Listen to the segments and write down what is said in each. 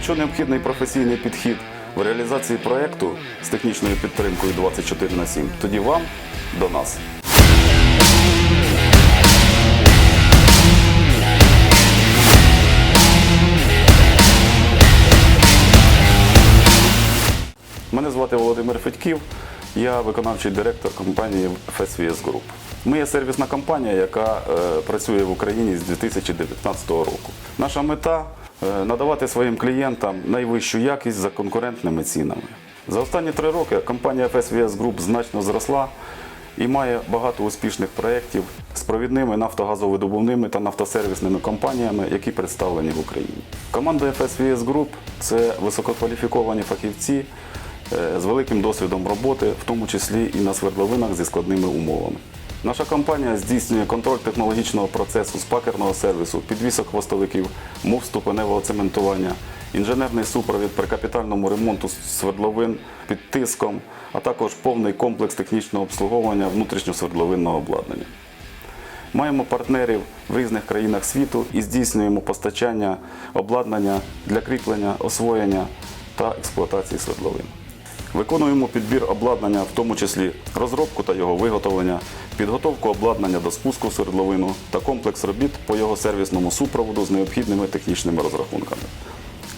Якщо необхідний професійний підхід в реалізації проєкту з технічною підтримкою 24 на 7, тоді вам до нас. Мене звати Володимир Федьків, я виконавчий директор компанії FSVS Group. Ми є сервісна компанія, яка е, працює в Україні з 2019 року. Наша мета надавати своїм клієнтам найвищу якість за конкурентними цінами. За останні три роки компанія FSVS Group значно зросла і має багато успішних проєктів з провідними нафтогазовидобувними та нафтосервісними компаніями, які представлені в Україні. Команда FSVS Group – це висококваліфіковані фахівці е, з великим досвідом роботи, в тому числі і на свердловинах зі складними умовами. Наша компанія здійснює контроль технологічного процесу спакерного сервісу, підвісок хвостовиків, мов ступеневого цементування, інженерний супровід при капітальному ремонту свердловин під тиском, а також повний комплекс технічного обслуговування внутрішньосвердловинного обладнання. Маємо партнерів в різних країнах світу і здійснюємо постачання обладнання для кріплення, освоєння та експлуатації свердловин. Виконуємо підбір обладнання, в тому числі розробку та його виготовлення, підготовку обладнання до спуску в свердловину та комплекс робіт по його сервісному супроводу з необхідними технічними розрахунками.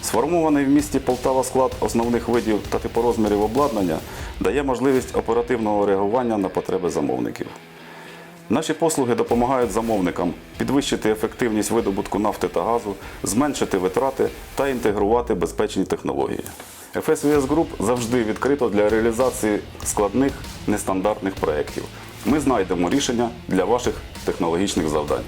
Сформований в місті Полтава склад основних видів та типорозмірів обладнання дає можливість оперативного реагування на потреби замовників. Наші послуги допомагають замовникам підвищити ефективність видобутку нафти та газу, зменшити витрати та інтегрувати безпечні технології. FSVS Group завжди відкрито для реалізації складних нестандартних проєктів. Ми знайдемо рішення для ваших технологічних завдань.